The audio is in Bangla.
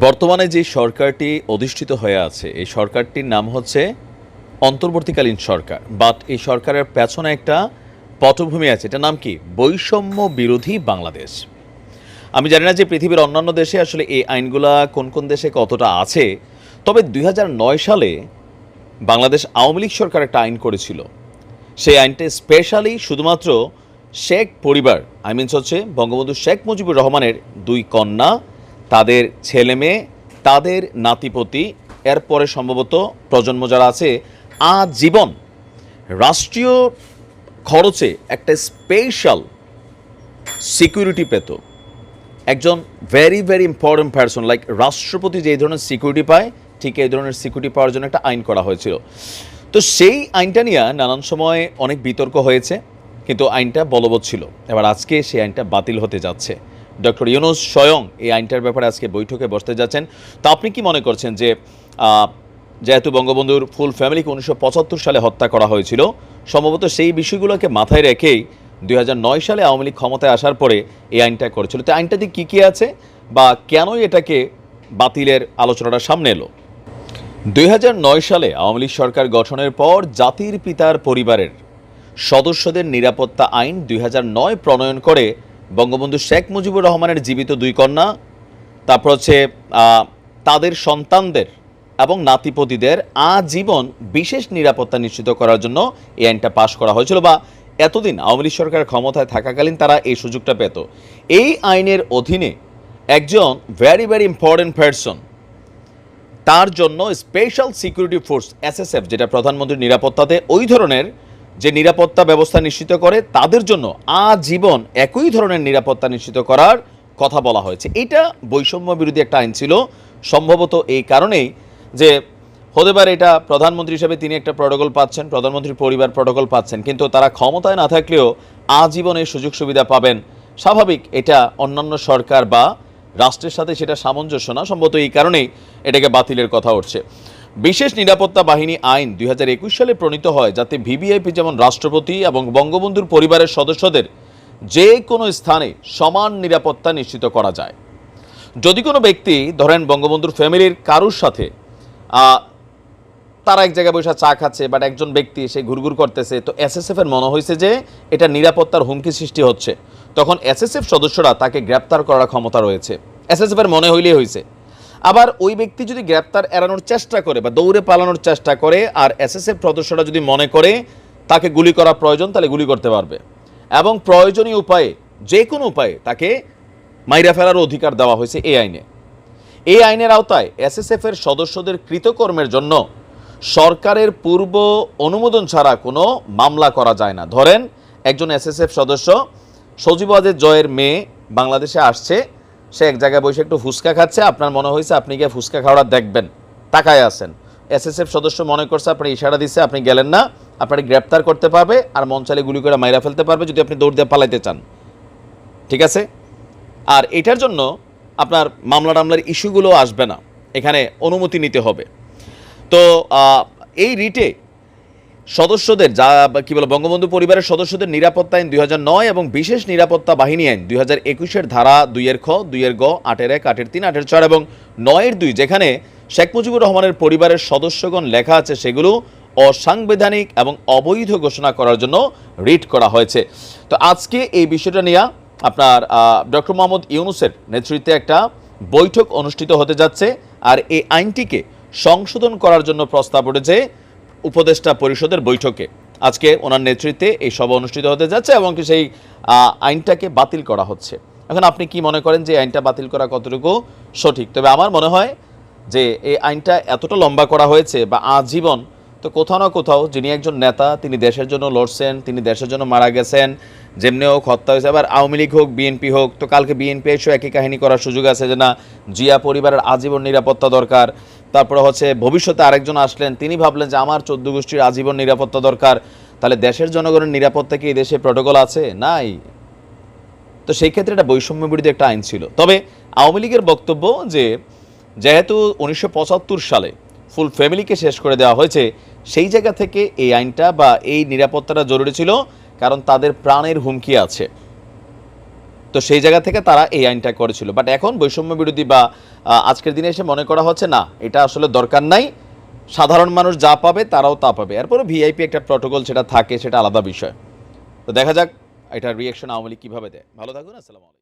বর্তমানে যে সরকারটি অধিষ্ঠিত হয়ে আছে, এই সরকারটির নাম হচ্ছে অন্তর্বর্তীকালীন সরকার। বাট এই সরকারের পেছনে একটা পটভূমি আছে, এটার নাম কি? বৈষম্য বিরোধী বাংলাদেশ। আমি জানি না যে পৃথিবীর অন্যান্য দেশে আসলে এই আইনগুলা কোন কোন দেশে কতটা আছে, তবে দুই হাজার নয় সালে বাংলাদেশ আওয়ামী লীগ সরকার একটা আইন করেছিল। সেই আইনটা স্পেশালি শুধুমাত্র শেখ পরিবার আই মিনস হচ্ছে বঙ্গবন্ধু শেখ মুজিবুর রহমানের দুই কন্যা তাদের ছেলে মেয়ে, তাদের নাতিপতি, এরপরে সম্ভবত প্রজন্ম যারা আছে, আজীবন রাষ্ট্রীয় খরচে একটা স্পেশাল সিকিউরিটি পেত। একজন very very important person like রাষ্ট্রপতি যে ধরনের সিকিউরিটি পায়, ঠিক এই ধরনের সিকিউরিটি পাওয়ার জন্য একটা আইন করা হয়েছিল। তো সেই আইনটা নিয়ে নানান সময় অনেক বিতর্ক হয়েছে, কিন্তু আইনটা বলবৎ ছিল। এবার আজকে সেই আইনটা বাতিল হতে যাচ্ছে। ডক্টর ইউনুস স্বয়ং এই আইনটার ব্যাপারে আজকে বৈঠকে বসতে যাচ্ছেন। তা আপনি কি মনে করছেন যে যেহেতু বঙ্গবন্ধুর ফুল ফ্যামিলিকে উনিশশো পঁচাত্তর সালে হত্যা করা হয়েছিল, সম্ভবত সেই বিষয়গুলোকে মাথায় রেখেই দুই হাজার নয় সালে আওয়ামী লীগ ক্ষমতায় আসার পরে এই আইনটা করেছিল। তো আইনটাতে কী কী আছে বা কেনই এটাকে বাতিলের আলোচনাটা সামনে এলো? দুই হাজার নয় সালে আওয়ামী লীগ সরকার গঠনের পর জাতির পিতার পরিবারের সদস্যদের নিরাপত্তা আইন দুই হাজার নয় প্রণয়ন করে বঙ্গবন্ধু শেখ মুজিবুর রহমানের জীবিত দুই কন্যা, তারপর হচ্ছে তাদের সন্তানদের এবং নাতিপতিদের আজীবন বিশেষ নিরাপত্তা নিশ্চিত করার জন্য এই আইনটা পাশ করা হয়েছিল বা এতদিন আওয়ামী লীগ সরকার ক্ষমতায় থাকাকালীন তারা এই সুযোগটা পেত। এই আইনের অধীনে একজন ভেরি ভেরি ইম্পর্টেন্ট পার্সন তার জন্য স্পেশাল সিকিউরিটি ফোর্স এসএসএফ যেটা প্রধানমন্ত্রীর নিরাপত্তাতে ওই ধরনের যে নিরাপত্তা ব্যবস্থা নিশ্চিত করে, তাদের জন্য আজীবন একই ধরনের নিরাপত্তা নিশ্চিত করার কথা বলা হয়েছে। এটা বৈষম্য বিরোধী একটা আইন ছিল। সম্ভবত এই কারণেই যে হতে পারে এটা প্রধানমন্ত্রী হিসেবে তিনি একটা প্রটোকল পাচ্ছেন, প্রধানমন্ত্রীর পরিবার প্রটোকল পাচ্ছেন, কিন্তু তারা ক্ষমতায় না থাকলেও আজীবন এই সুযোগ সুবিধা পাবেন। স্বাভাবিক এটা অন্যান্য সরকার বা রাষ্ট্রের সাথে সেটা সামঞ্জস্য না, সম্ভবত এই কারণেই এটাকে বাতিলের কথা উঠছে। বিশেষ নিরাপত্তা বাহিনী আইন দুই হাজার একুশ সালে প্রণীত হয়, যাতে ভিভিআইপি যেমন রাষ্ট্রপতি এবং বঙ্গবন্ধুর পরিবারের সদস্যদের যে কোনো স্থানে সমান নিরাপত্তা নিশ্চিত করা যায়। যদি কোনো ব্যক্তি, ধরেন বঙ্গবন্ধুর ফ্যামিলির কারুর সাথে তারা এক জায়গায় বসে চা খাচ্ছে বাট একজন ব্যক্তি সে ঘুরঘুর করতেছে, তো এসএসএফ এর মনে হয়েছে যে এটা নিরাপত্তার হুমকি সৃষ্টি হচ্ছে। তখন এসএসএফ সদস্যরা তাকে গ্রেপ্তার করার ক্ষমতা রয়েছে। এসএসএফ এর মনে হইলেই হয়েছে আবার ওই ব্যক্তি যদি গ্রেপ্তার এড়ানোর চেষ্টা করে বা দৌড়ে পালানোর চেষ্টা করে আর এসএসএফ সদস্যরা যদি মনে করে, তাকে গুলি করা প্রয়োজন, তাহলে গুলি করতে পারবে। এবং প্রয়োজনীয় উপায়ে, যে কোনো উপায়ে তাকে মাইরা ফেলার অধিকার দেওয়া হয়েছে এই আইনে। এই আইনের আওতায় এসএসএফ এর সদস্যদের কৃতকর্মের জন্য সরকারের পূর্ব অনুমোদন ছাড়া কোনো মামলা করা যায় না। ধরেন, একজন এসএসএফ সদস্য সজীবাদের জয়ের মেয়ে বাংলাদেশে আসছে সে এক জায়গায় বসে একটু ফুচকা খাচ্ছে, আপনার মনে হয়েছে আপনি গিয়ে ফুচকা খাওয়াটা দেখবেন। তাকায় আছেন। এসএসএফ সদস্য মনে করছে আপনি ইশারা দিচ্ছে আপনি গেলেন না আপনাকে গ্রেপ্তার করতে পারবে আর মন চাইলে গুলি করে মাইরা ফেলতে পারবে যদি আপনি দৌড় দিয়ে পালাইতে চান। ঠিক আছে? আর এটার জন্য আপনার মামলা টামলার ইস্যুগুলো আসবে না। এখানে অনুমতি নিতে হবে। তো এই রিটে সদস্যদের যা, কি বলে, বঙ্গবন্ধু পরিবারের সদস্যদের নিরাপত্তা আইন দুই নয় এবং বিশেষ নিরাপত্তা বাহিনী আইন দুই হাজার একুশের ধারা দুইয়ের খ, দুইয়ের গ, আটের এক, আটের তিন, আটের চার এবং নয়ের দুই, যেখানে শেখ মুজিবুর রহমানের পরিবারের সদস্যগণ লেখা আছে সেগুলো অসাংবিধানিক এবং অবৈধ ঘোষণা করার জন্য রিট করা হয়েছে। তো আজকে এই বিষয়টা নিয়ে আপনার ডক্টর মোহাম্মদ ইউনুসের নেতৃত্বে একটা বৈঠক অনুষ্ঠিত হতে যাচ্ছে আর এই আইনটিকে সংশোধন করার জন্য প্রস্তাব উঠেছে। উপদেষ্টা পরিষদের বৈঠকে। আজকে ওনার নেতৃত্বে এই সভা অনুষ্ঠিত হতে যাচ্ছে এবং সেই আইনটাকে বাতিল করা হচ্ছে। এখন আপনি কি মনে করেন যে আইনটা বাতিল করা কতটুকু সঠিক? তবে আমার মনে হয় যে এই আইনটা এতটা লম্বা করা হয়েছে বা আজীবন, তো কোথাও না কোথাও যিনি একজন নেতা, তিনি দেশের জন্য লড়ছেন, তিনি দেশের জন্য মারা গেছেন, যেমনি হোক হত্যা হয়েছে, আবার আওয়ামী লীগ হোক, বিএনপি হোক, তো কালকে বিএনপি এসেও একই কাহিনী করার সুযোগ আছে যে না, জিয়া পরিবারের আজীবন নিরাপত্তা দরকার তারপরে হচ্ছে ভবিষ্যতে আরেকজন আসলেন, তিনি ভাবলেন যে আমার চোদ্দ গোষ্ঠীর আজীবন নিরাপত্তা দরকার। তাহলে দেশের জনগণের নিরাপত্তা কি দেশে প্রোটোকল আছে? নাই। তো সেই ক্ষেত্রে এটা বৈষম্য বিরোধী একটা আইন ছিল। তবে আওয়ামী লীগের বক্তব্য যে, যেহেতু উনিশশো পঁচাত্তর সালে ফুল ফ্যামিলিকে শেষ করে দেওয়া হয়েছে, সেই জায়গা থেকে এই আইনটা বা এই নিরাপত্তাটা জরুরি ছিল, কারণ তাদের প্রাণের হুমকি আছে। তো সেই জায়গা থেকে তারা এই আইনটা করেছিল। বাট এখন বৈষম্য বিরোধী বা আজকের দিনে এসে মনে করা হচ্ছে, না, এটা আসলে দরকার নাই। সাধারণ মানুষ যা পাবে তারাও তা পাবে। এরপরে ভিআইপি একটা প্রটোকল সেটা থাকে, সেটা আলাদা বিষয়। তো দেখা যাক, এটা রিয়াকশন আওয়ামী লীগ কীভাবে দেয়। ভালো থাকুন, আসসালামু আলাইকুম।